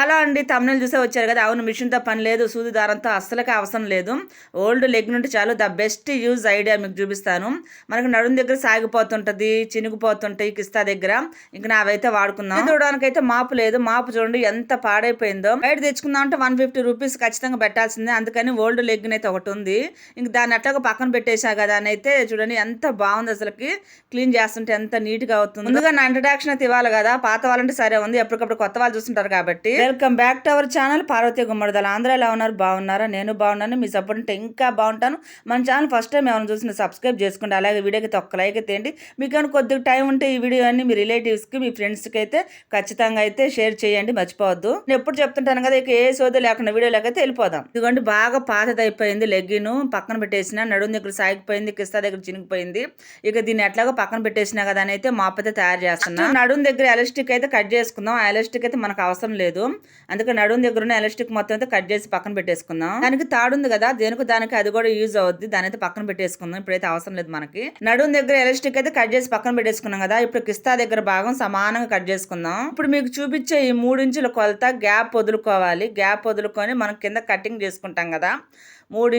Hello అండి తమిళ చూసే వచ్చారు కదా? అవును మిషన్తో పని లేదు సూది దారంతో అస్సలకే అవసరం లేదు. ఓల్డ్ లెగ్ నుండి చాలు ద బెస్ట్ యూజ్ ఐడియా మీకు చూపిస్తాను. మనకు నడుం దగ్గర సాగిపోతుంటది చినిగిపోతుంటాయి కిస్తా దగ్గర. ఇంక నావైతే వాడుకుందాం. చూడడానికి అయితే మాపు లేదు. మాపు చూడండి ఎంత పాడైపోయిందో. బయట తెచ్చుకుందాం అంటే వన్ ఫిఫ్టీ రూపీస్ ఖచ్చితంగా పెట్టాల్సిందే. అందుకని ఓల్డ్ లెగ్ అయితే ఒకటి ఉంది. ఇంక దాన్ని అట్లాగా పక్కన పెట్టేసా కదా అని అయితే చూడండి ఎంత బాగుంది అసలుకి. క్లీన్ చేస్తుంటే ఎంత నీట్గా అవుతుంది. ముందుగా నా ఇంట్రడక్షన్ అయితే ఇవ్వాలి కదా? పాత వాళ్ళంటే సరే ఉంది. ఎప్పటికప్పుడు కొత్త వాళ్ళు చూస్తుంటారు కాబట్టి. Welcome back to our channel Parvathi Gummadidala. Andhra ఎలా ఉన్నారు? బాగున్నారా? నేను బాగున్నాను. మీ సపోర్ట్ ఉంటే ఇంకా బాగుంటాను. మన ఛానల్ ఫస్ట్ టైం ఏమైనా చూసిన సబ్స్క్రైబ్ చేసుకోండి. అలాగే వీడియోకి ఒక్క లైక్ అయితే ఏంటి మీకు కానీ కొద్దిగా టైం ఉంటే ఈ వీడియో అన్ని మీ రిలేటివ్స్కి మీ ఫ్రెండ్స్కి అయితే ఖచ్చితంగా అయితే షేర్ చేయండి. మర్చిపోవద్దు. నేను ఎప్పుడు చెప్తుంటాను కదా ఇక ఏ సోది లేకుండా వీడియోలోకి అయితే వెళ్ళిపోదాం. ఇదిగోండి బాగా పాతది అయిపోయింది లెగ్గిన్. పక్కన పెట్టేసిన నడుము దగ్గర సాగిపోయింది కిస్తా దగ్గర చినిగిపోయింది. ఇక దీన్ని ఎట్లాగో పక్కన పెట్టేసినా కదా అని అయితే మాప్ తయారు చేస్తున్నాను నడుము దగ్గర ఎలాస్టిక్ అయితే కట్ చేసుకుందాం. ఆ ఎలాస్టిక్ అయితే మనకు అవసరం లేదు. అందుకే నడుము దగ్గర ఉన్న ఎలాస్టిక్ మొత్తం అయితే కట్ చేసి పక్కన పెట్టేసుకుందాం. దానికి తాడు ఉంది కదా దేనికి దానికి అది కూడా యూజ్ అవుద్ది. దాని అయితే పక్కన పెట్టేసుకుందాం. ఇప్పుడైతే అవసరం లేదు మనకి. నడుము దగ్గర ఎలాస్టిక్ అయితే కట్ చేసి పక్కన పెట్టేసుకున్నాం కదా ఇప్పుడు కిస్తా దగ్గర భాగం సమానంగా కట్ చేసుకుందాం. ఇప్పుడు మీకు చూపించే ఈ మూడు ఇంచుల కొలత గ్యాప్ వదులుకోవాలి. గ్యాప్ వదులుకొని మనం కింద కటింగ్ చేసుకుంటాం కదా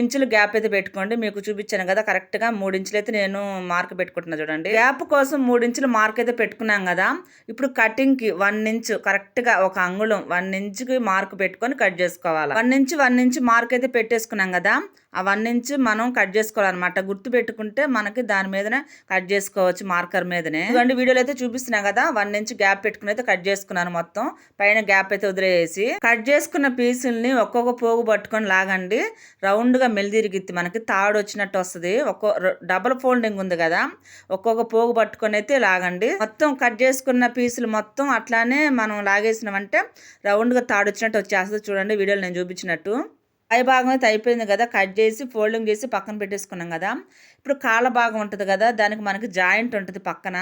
ఇంచులు గ్యాప్ అయితే పెట్టుకోండి. మీకు చూపించాను కదా కరెక్ట్గా మూడు ఇంచులు అయితే నేను మార్క్ పెట్టుకుంటున్నా చూడండి. గ్యాప్ కోసం మూడు ఇంచులు మార్క్ అయితే పెట్టుకున్నాం కదా ఇప్పుడు కటింగ్కి వన్ ఇంచ్ కరెక్ట్గా ఒక అంగుళం వన్ ఇంచుకి మార్క్ పెట్టుకొని కట్ చేసుకోవాలి? One inch one inch mark అయితే పెట్టేసుకున్నాం కదా ఆ వన్ ఇంచ్ మనం కట్ చేసుకోవాలన్నమాట. గుర్తు పెట్టుకుంటే మనకి దాని మీదనే కట్ చేసుకోవచ్చు మార్కర్ మీదనే. ఇదిగోండి వీడియోలో అయితే చూపిస్తున్నా కదా వన్ ఇంచ్ గ్యాప్ పెట్టుకుని అయితే కట్ చేసుకున్నాను మొత్తం. పైన గ్యాప్ అయితే వదిలేసి. కట్ చేసుకున్న పీసుల్ని ఒక్కొక్క పోగు పట్టుకొని లాగండి. రౌండ్గా మెలిదిరిగిద్ది మనకి. తాడు వచ్చినట్టు వస్తుంది. ఒక్కో డబుల్ ఫోల్డింగ్ ఉంది కదా ఒక్కొక్క పోగు పట్టుకొని అయితే లాగండి. మొత్తం కట్ చేసుకున్న పీసులు మొత్తం అట్లానే మనం లాగేసినామంటే రౌండ్గా తాడు వచ్చినట్టు వచ్చేస్తుంది. చూడండి వీడియోలో నేను చూపించినట్టు. పై భాగం అయితే అయిపోయింది కదా కట్ చేసి ఫోల్డింగ్ చేసి పక్కన పెట్టేసుకున్నాం కదా. ఇప్పుడు కాళ్ళ భాగం ఉంటుంది కదా దానికి మనకి జాయింట్ ఉంటుంది పక్కన.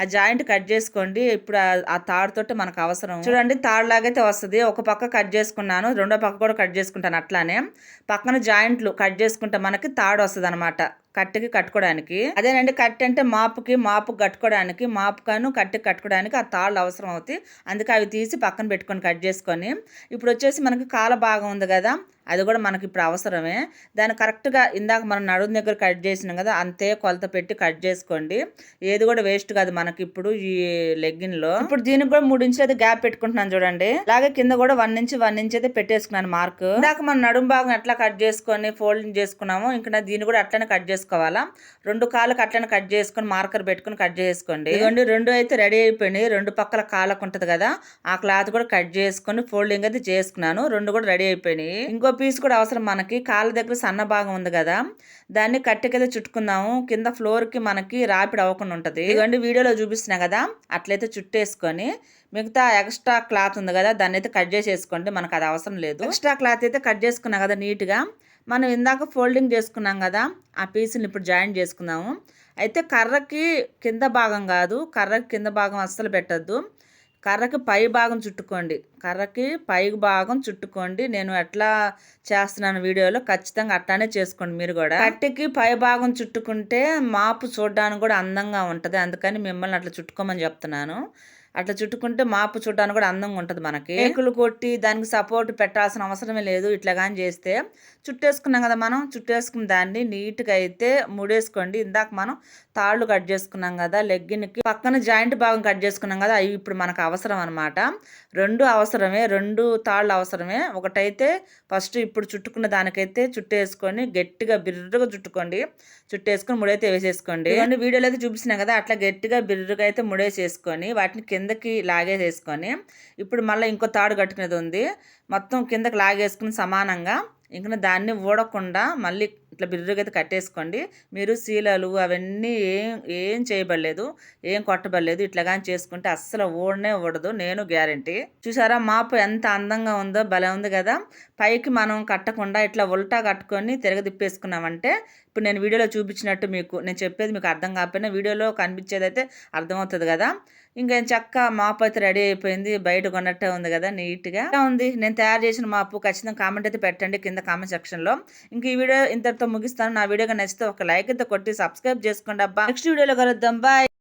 ఆ జాయింట్ కట్ చేసుకోండి. ఇప్పుడు ఆ తాడుతోటి మనకు అవసరం. చూడండి తాడులాగైతే వస్తుంది. ఒక పక్క కట్ చేసుకున్నాను రెండో పక్క కూడా కట్ చేసుకుంటాను అట్లానే. పక్కన జాయింట్లు కట్ చేసుకుంటే మనకి తాడు వస్తుంది అనమాట కట్టెకి కట్టుకోవడానికి. అదేనండి కట్టె అంటే మాపుకి మాపు కట్టుకోవడానికి మాపుకను కట్టెకి కట్టుకోవడానికి ఆ తాళ్ళు అవసరం అవుతాయి. అందుకే అవి తీసి పక్కన పెట్టుకొని కట్ చేసుకొని. ఇప్పుడు వచ్చేసి మనకి కాల భాగం ఉంది కదా అది కూడా మనకి ఇప్పుడు అవసరమే. దాన్ని కరెక్ట్గా ఇందాక మనం నడుము దగ్గర కట్ చేసినాం కదా అంతే కొలత పెట్టి కట్ చేసుకోండి. ఏది కూడా వేస్ట్ కాదు మనకి ఇప్పుడు ఈ లెగ్గిన్లో ఇప్పుడు దీనికి కూడా మూడు ఇంచులు అయితే గ్యాప్ పెట్టుకుంటున్నాను చూడండి. అలాగే కింద కూడా వన్ ఇంచ్ వన్ ఇంచ్ అయితే పెట్టేసుకున్నాను మార్క్. ఇందాక మన నడుము భాగం ఎట్లా కట్ చేసుకొని ఫోల్డింగ్ చేసుకున్నాము ఇంకా దీన్ని కూడా అట్లనే కట్ చేసుకోవాలా? రెండు కాళ్ళకి అట్లనే కట్ చేసుకొని మార్కర్ పెట్టుకుని కట్ చేసుకోండి. ఇదిగోండి రెండు అయితే రెడీ అయిపోయినాయి. రెండు పక్కల కాళ్ళకు ఉంటుంది కదా ఆ క్లాత్ కూడా కట్ చేసుకొని ఫోల్డింగ్ అయితే చేసుకున్నాను. రెండు కూడా రెడీ అయిపోయినాయి. ఇంకో పీస్ కూడా అవసరం మనకి. కాళ్ళ దగ్గర సన్న భాగం ఉంది కదా దాన్ని కట్టెకైతే చుట్టుకుందాము కింద ఫ్లోర్కి మనకి రాపిడ్ అవ్వకుండా ఉంటుంది. ఇదిగోండి వీడియోలో చూపిస్తున్నా కదా అట్లయితే చుట్టేసుకొని మిగతా ఎక్స్ట్రా క్లాత్ ఉంది కదా దాన్ని అయితే కట్ చేసేసుకోండి మనకు అది అవసరం లేదు. ఎక్స్ట్రా క్లాత్ అయితే కట్ చేసుకున్నా కదా నీట్గా. మనం ఇందాక ఫోల్డింగ్ చేసుకున్నాం కదా ఆ పీస్ని ఇప్పుడు జాయిన్ చేసుకుందాము. అయితే కర్రకి కింద భాగం కాదు కర్రకి కింద భాగం అస్సలు పెట్టద్దు. కర్రకి పై భాగం చుట్టుకోండి. కర్రకి పై భాగం చుట్టుకోండి. నేను ఎట్లా చేస్తున్నాను వీడియోలో ఖచ్చితంగా అట్లానే చేసుకోండి మీరు కూడా. కట్టెకి పై భాగం చుట్టుకుంటే మాపు చూడడానికి కూడా అందంగా ఉంటుంది. అందుకని మిమ్మల్ని అట్లా చుట్టుకోమని చెప్తున్నాను. అట్లా చుట్టుకుంటే మాపు చూడడానికి కూడా అందంగా ఉంటుంది మనకి. ఏకులు కొట్టి దానికి సపోర్ట్ పెట్టాల్సిన అవసరమే లేదు. ఇట్లా కానీ చేస్తే చుట్టేసుకున్నాం కదా మనం. చుట్టేసుకున్న దాన్ని నీట్గా అయితే ముడేసుకోండి. ఇందాక మనం తాళ్ళు కట్ చేసుకున్నాం కదా లెగ్గిన్కి పక్కన జాయింట్ భాగం కట్ చేసుకున్నాం కదా అవి ఇప్పుడు మనకు అవసరం అనమాట రెండు అవసరం అవసరమే రెండు తాళ్ళు అవసరమే. ఒకటైతే ఫస్ట్ ఇప్పుడు చుట్టుకున్న దానికైతే చుట్టేసుకొని గట్టిగా బిర్రుగా చుట్టుకోండి. చుట్టేసుకొని ముడైతే వేసేసుకోండి. ఇవన్నీ వీడియోలో అయితే చూపిస్తున్నాం కదా అట్లా గట్టిగా బిర్రుగా అయితే ముడేసేసుకొని వాటిని కిందకి లాగేసేసుకొని ఇప్పుడు మళ్ళీ ఇంకో తాడు కట్టుకునేది ఉంది. మొత్తం కిందకి లాగేసుకుని సమానంగా ఇంకా దాన్ని ఊడకుండా మళ్ళీ ఇట్లా బిర్రుగా అయితే కట్టేసుకోండి. మీరు శీలలు అవన్నీ ఏం ఏం చేయబడలేదు ఏం కొట్టబడలేదు. ఇట్లా కానీ చేసుకుంటే అస్సలు ఊడనే ఓడదు నేను గ్యారంటీ. చూసారా మాపు ఎంత అందంగా ఉందో భలే ఉంది కదా. పైకి మనం కట్టకుండా ఇట్లా ఉల్టా కట్టుకొని తిరగదిప్పేసుకున్నామంటే ఇప్పుడు నేను వీడియోలో చూపించినట్టు మీకు నేను చెప్పేది మీకు అర్థం కాకపోయినా వీడియోలో కనిపించేది అయితే అర్థమవుతుంది కదా. ఇంకా చక్క మాపు అయితే రెడీ అయిపోయింది బయట కొన్నట్టే ఉంది కదా నీట్గా. ఉంది? నేను తయారు చేసిన మాపు ఖచ్చితంగా కామెంట్ అయితే పెట్టండి కింద కామెంట్ సెక్షన్లో. ఇంక ఈ వీడియో ఇంత ఇంతటితో ముగిస్తాను. నా వీడియోగా నచ్చితే ఒక లైక్ అయితే కొట్టి సబ్స్క్రైబ్ చేసుకోండి అబ్బా. నెక్స్ట్ వీడియోలో కలుద్దాం. బాయ్